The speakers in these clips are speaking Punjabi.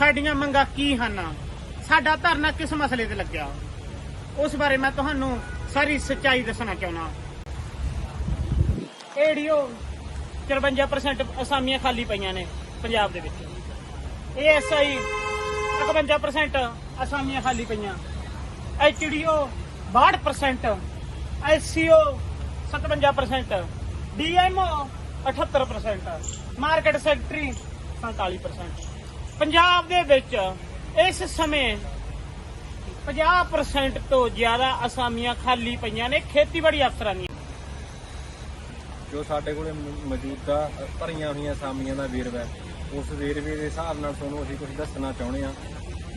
ਸਾਡੀਆਂ ਮੰਗਾਂ ਕੀ ਹਨ? ਸਾਡਾ ਧਰਨਾ ਕਿਸ ਮਸਲੇ ਤੇ ਲੱਗਿਆ? ਉਸ ਬਾਰੇ ਮੈਂ ਤੁਹਾਨੂੰ ਸਾਰੀ ਸੱਚਾਈ ਦੱਸਣਾ ਚਾਹੁੰਦਾ। ਏਡੀਓ 53% ਅਸਾਮੀਆਂ ਖਾਲੀ ਪਈਆਂ ਨੇ ਪੰਜਾਬ ਦੇ ਵਿੱਚ। ਏਐਸਆਈ 51% ਅਸਾਮੀਆਂ ਖਾਲੀ ਪਈਆਂ। HDO 62% SCO 57% DMO 78% market secretary 47% Punjab ਦੇ ਵਿੱਚ ਇਸ ਸਮੇਂ 50% ਤੋਂ ਜ਼ਿਆਦਾ ਅਸਾਮੀਆਂ ਖਾਲੀ ਪਈਆਂ ਨੇ, ਖੇਤੀਬਾੜੀ ਅਫਸਰਾਂ ਦੀਆਂ। ਜੋ ਸਾਡੇ ਕੋਲੇ ਮੌਜੂਦਾ ਭਰੀਆਂ ਹੋਈਆਂ ਅਸਾਮੀਆਂ ਦਾ ਵੇਰਵਾ ਉਸ ਵੇਰਵੇ ਦੇ ਹਿਸਾਬ ਨਾਲ ਤੁਹਾਨੂੰ ਅਸੀਂ ਕੁਝ ਦੱਸਣਾ ਚਾਹੁੰਦੇ ਹਾਂ।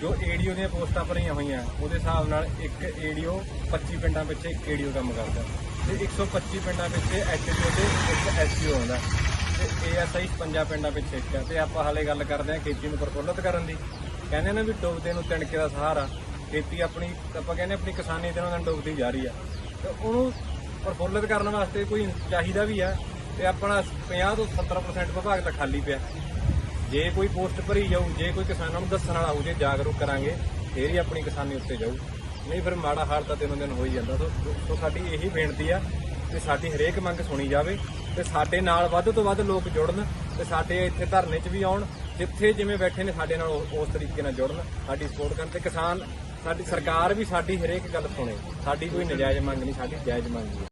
ਜੋ ਏਡੀਓ ਦੀਆਂ ਪੋਸਟਾਂ ਭਰੀਆਂ ਹੋਈਆਂ, ਉਹਦੇ ਹਿਸਾਬ ਨਾਲ ਇੱਕ ਏਡੀਓ 25 ਪਿੰਡਾਂ ਪਿੱਛੇ ਇੱਕ ਏਡੀਓ ਕੰਮ ਕਰਦਾ ਤੇ 125 ਪਿੰਡਾਂ ਪਿੱਛੇ ਐਚਡੀਓ ਤੇ ਇੱਕ ਐਸਡੀਓ ਆਉਂਦਾ ਏਐਸਆਈ 50 ਪਿੰਡਾਂ ਵਿੱਚ ਇੱਕ ਹੈ ਤੇ ਆਪਾਂ ਹਾਲੇ ਗੱਲ ਕਰਦੇ ਹਾਂ ਖੇਤੀ ਨੂੰ ਪ੍ਰਫੁੱਲਤ ਕਰਨ ਦੀ। ਕਹਿੰਦੇ ਨੇ ਵੀ ਡੁੱਬਦੇ ਨੂੰ ਤਿਣਕੇ ਦਾ ਸਹਾਰਾ, ਖੇਤੀ ਆਪਣੀ, ਆਪਾਂ ਕਹਿੰਦੇ ਆਪਣੀ ਕਿਸਾਨੀ ਦਿਨੋਂ ਦਿਨ ਡੁੱਬਦੀ ਜਾ ਰਹੀ ਆ। ਤੇ ਉਹਨੂੰ ਪ੍ਰਫੁੱਲਤ ਕਰਨ ਵਾਸਤੇ ਕੋਈ ਚਾਹੀਦਾ ਵੀ ਆ ਤੇ ਆਪਣਾ 50 ਤੋਂ 70% ਵਿਭਾਗ ਤਾਂ ਖਾਲੀ ਪਿਆ। ਜੇ ਕੋਈ ਪੋਸਟ ਭਰੀ ਜਾਊ, ਜੇ ਕੋਈ ਕਿਸਾਨਾਂ ਨੂੰ ਦੱਸਣ ਵਾਲਾ ਹੋਊ, ਜੇ ਜਾਗਰੂਕ ਕਰਾਂਗੇ, ਫੇਰ ਹੀ ਆਪਣੀ ਕਿਸਾਨੀ ਉੱਤੇ ਜਾਊ। ਨਹੀਂ ਫਿਰ ਮਾੜਾ ਹਾਲ ਤਾਂ ਦਿਨੋਂ ਦਿਨ ਹੋ ਹੀ ਜਾਂਦਾ। ਸੋ ਸੋ ਸਾਡੀ ਇਹੀ ਬੇਨਤੀ ਆ ਕਿ ਸਾਡੀ ਹਰੇਕ ਮੰਗ ਸੁਣੀ ਜਾਵੇ। ਤੇ ਸਾਡੇ ਨਾਲ ਵੱਧ ਤੋਂ ਵੱਧ ਲੋਕ ਜੁੜਨ ਤੇ ਸਾਡੇ ਇੱਥੇ ਧਰਨੇ 'ਚ ਵੀ ਆਉਣ, ਜਿੱਥੇ ਜਿਵੇਂ ਬੈਠੇ ਨੇ ਸਾਡੇ ਨਾਲ ਉਸ- ਉਸ ਤਰੀਕੇ ਨਾਲ ਜੁੜਨ, ਸਾਡੀ ਸਪੋਰਟ ਕਰਨ ਤੇ ਕਿਸਾਨ, ਸਾਡੀ ਸਰਕਾਰ ਵੀ ਸਾਡੀ ਹਰੇਕ ਗੱਲ ਸੁਣੇ, ਸਾਡੀ ਕੋਈ ਨਜਾਇਜ਼ ਮੰਗ ਨਹੀਂ, ਸਾਡੀ ਜਾਇਜ਼ ਮੰਗ ਹੈ